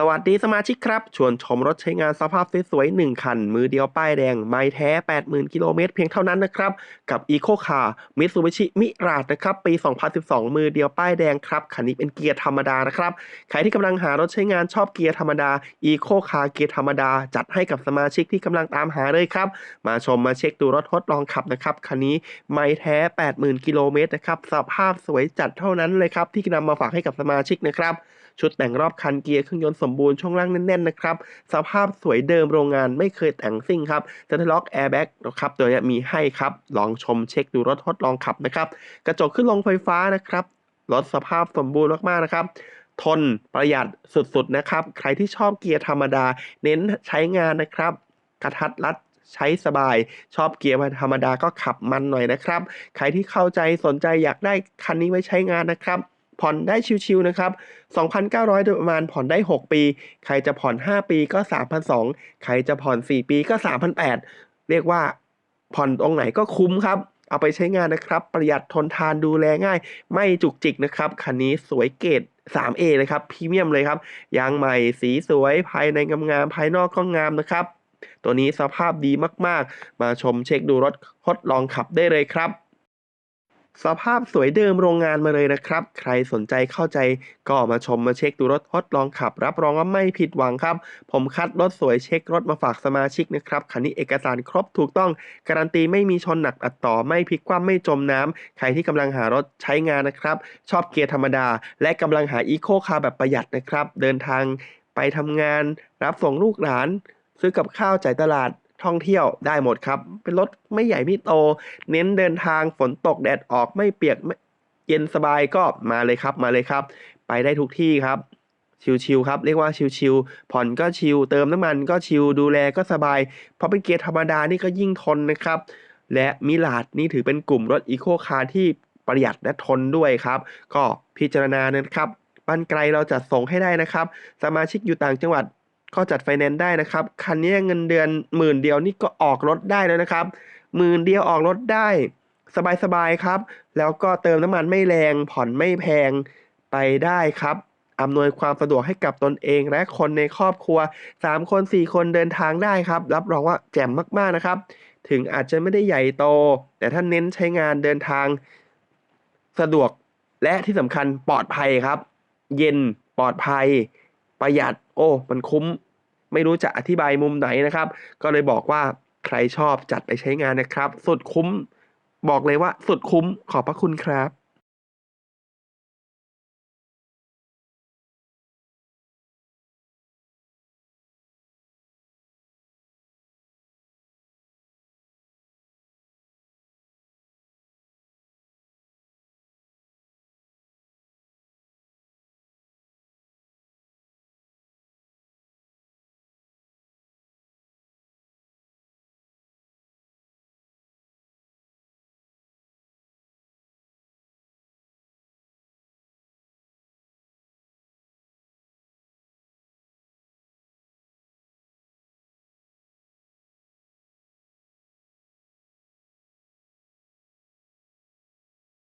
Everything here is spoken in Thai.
สวัสดีสมาชิกครับ ชวนชมรถใช้งานสภาพสวยๆ1คัน มือเดียวป้ายแดง ไม่แท้ 80,000 กิโลเมตรเพียงเท่านั้นนะครับ กับ Eco Car Mitsubishi Mirage นะครับ ปี 2012 มือเดียวป้ายแดงครับ คันนี้เป็นเกียร์ธรรมดานะครับ ใครที่กำลังหารถใช้งานชอบเกียร์ธรรมดา Eco Car เกียร์ธรรมดา จัดให้กับสมาชิกที่กำลังตามหาเลยครับ มาชมมาเช็คดูรถทดลองขับนะครับ คันนี้ไม่แท้ 80,000 กิโลเมตรนะครับสภาพสวยจัดเท่านั้นเลยครับที่นำมาฝากให้กับสมาชิกนะครับชุดแต่งรอบคันเกียร์เครื่องยนต์สมบูรณ์ช่วงล่างแน่นๆนะครับสภาพสวยเดิมโรงงานไม่เคยแต่งซิ่งครับเซนทรัลล็อกแอร์แบ็กนะครับตัวนี้มีให้ครับลองชมเช็คดูรถทดลองขับนะครับกระจกขึ้นลงไฟฟ้านะครับรถสภาพสมบูรณ์มากๆนะครับทนประหยัดสุดๆนะครับ ใครที่ชอบเกียร์ธรรมดา เน้นใช้งานนะครับ กระทัดรัดใช้สบาย ชอบเกียร์ธรรมดาก็ขับมันหน่อยนะครับ ใครที่เข้าใจสนใจอยากได้คันนี้ไว้ใช้งานนะครับ ผ่อนได้ชิวๆนะครับ 2,900โดยประมาณผ่อนได้ 6 ปี ใครจะผ่อน 5 ปีก็ 3,200 ใครจะผ่อน 4 ปีก็ 3,800 เรียกว่าผ่อนตรงไหนก็คุ้มครับเอาไปใช้งานนะครับ ประหยัดทนทานดูแลง่าย ไม่จุกจิกนะครับ คันนี้สวยเกรด 3A เลยครับพรีเมียมเลยครับ ยางใหม่สีสวยภายในงามๆภายนอกก็งามนะครับ ตัวนี้สภาพดีมากๆ มาชมเช็คดูรถทดลองขับได้เลยครับ สภาพสวยเดิมโรงงานมาเลยนะครับ ใครสนใจเข้าใจก็มาชมมาเช็คดูรถทดลองขับ รับรองว่าไม่ผิดหวังครับ ผมคัดรถสวยเช็ครถมาฝากสมาชิกนะครับคันนี้เอกสารครบถูกต้อง การันตีไม่มีชนหนักอัดต่อไม่พลิกคว่ำไม่จมน้ำใครที่กำลังหารถใช้งานนะครับ ชอบเกียร์ธรรมดา และกำลังหาอีโคคาร์แบบประหยัดนะครับ เดินทางไปทำงาน รับส่งลูกหลาน ซื้อกับข้าวจ่ายตลาด ท่องเที่ยวได้หมดครับ เป็นรถไม่ใหญ่ไม่โต เน้นเดินทางฝนตกแดดออกไม่เปียกเย็นสบายก็มาเลยครับมาเลยครับ ไปได้ทุกที่ครับชิวๆครับ เรียกว่าชิวๆผ่อนก็ชิว เติมน้ำมันก็ชิว ดูแลก็สบาย เพราะเป็นเกียร์ธรรมดานี่ก็ยิ่งทนนะครับ และมิลาดนี่ถือเป็นกลุ่มรถอีโคคาร์ที่ประหยัดและทนด้วยครับ ก็พิจารณานะครับบ้านไกลเราจัดส่งให้ได้นะครับ สมาชิกอยู่ต่างจังหวัด ก็จัดไฟแนนซ์ได้นะครับ คันนี้เงินเดือนหมื่นเดียวนี่ก็ออกรถได้แล้วนะครับหมื่นเดียวออกรถได้สบายๆครับ แล้วก็เติมน้ำมันไม่แรงผ่อนไม่แพงไปได้ครับอำนวยความสะดวกให้กับตนเองและคนในครอบครัว 3 คน 4 คนเดินทางได้ครับ รับรองว่าแจ่มมากๆนะครับ ถึงอาจจะไม่ได้ใหญ่โต แต่ถ้าเน้นใช้งานเดินทาง สะดวกและที่สำคัญปลอดภัยครับ เย็นปลอดภัย ประหยัด โอ้ มันคุ้ม ไม่รู้จะอธิบายมุมไหนนะครับ ก็เลยบอกว่าใครชอบจัดไปใช้งานนะครับ สุดคุ้ม บอกเลยว่าสุดคุ้มขอบพระคุณครับ